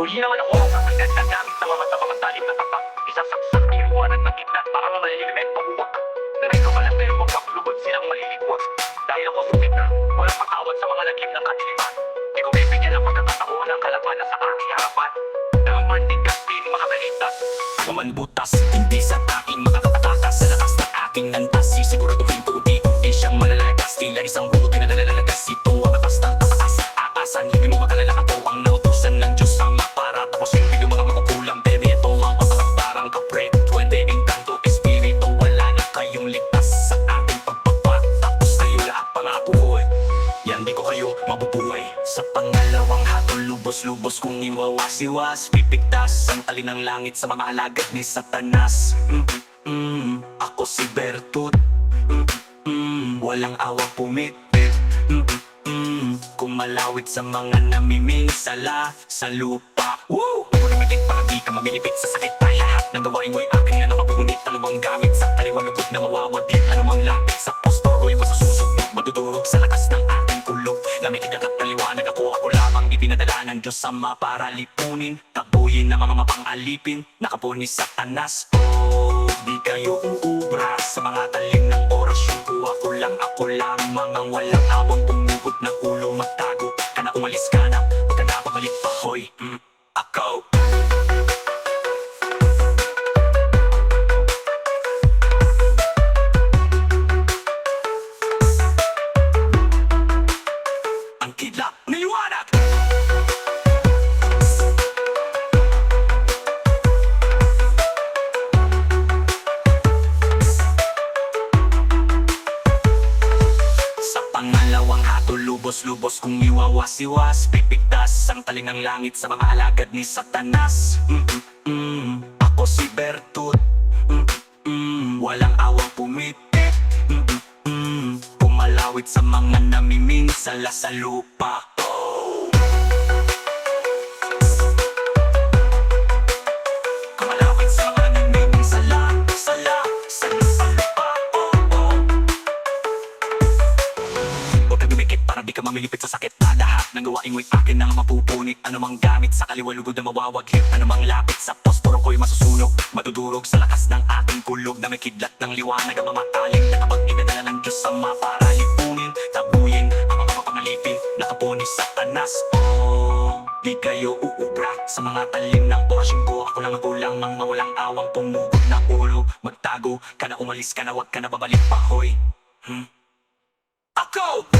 Huli naman ako sa pagkagamit sa mga mga talim na tapat. Isasaksak iiwanan ng kidlat para malilimet pabuwag. Narito ka lang pero huwag lubod silang malilikwag. Dahil ako sumit na, walang sa mga lagim ng kadiliman. Di ko bibigyan ng pagkakataon ng sa aking harapan. Na ang mantigas din makakalitas. Kumanbutas, hindi sa aking makakatakas Sa lakas ng mabubuhay. Sa pangalawang hatol lubos-lubos kung iwawasiwas. Pipigtas ang tali ng langit sa mga alagad ni Satanas. Mm, mm, Ako si Bertut. Mm, mm, Walang awang pumipit mm, mm, Kumalawit sa mga namiminsala sa lupa. Woo! Lumipit para di ka mamilipit sa sakit. Ay lahat ng gawain mo'y akin na nakapunit. Anumang gamit sa taliwang lugod na mawawati Kaliwanag ako Ako lamang ipinadala ng Diyos Ama Para lipunin, tabuyin na mga mapang-alipin Nakapuni sa tanas. Oh, di kayo uubra Sa mga talim ng orasyon ko. Ako lang, ako lamang ang walang abong Tumubot ng ulo magtago lubos-lubos kung iwawasiwas Pipigtas ang taling ng langit sa mga alagad ni Satanas mm -mm -mm. Ako si Bertut mm -mm Walang awang pumiti mm -mm -mm. Pumalawit sa mga namiminsala sa lupa para di ka mamilipit sa sakit. Na lahat ng gawain mo'y akin na mapupunit Anumang gamit sa kaliwalugod na mawawaglit Anumang lapit sa posporo ko'y masusunog. Madudurog sa lakas ng ating kulog Na may kidlat ng liwanag ang mamataling Na kapag inadala ng Diyos Ama para lipunin Tabuyin ang mga mapangalipin. Nakapuni sa tanas. Oh, di kayo uubra Sa mga talim ng porasyon ko. Ako lang ako lamang mawalang awang Pumugod na ulo. Magtago ka na umalis ka na Huwag ka na babalik pa hoy. Hmm? Ako!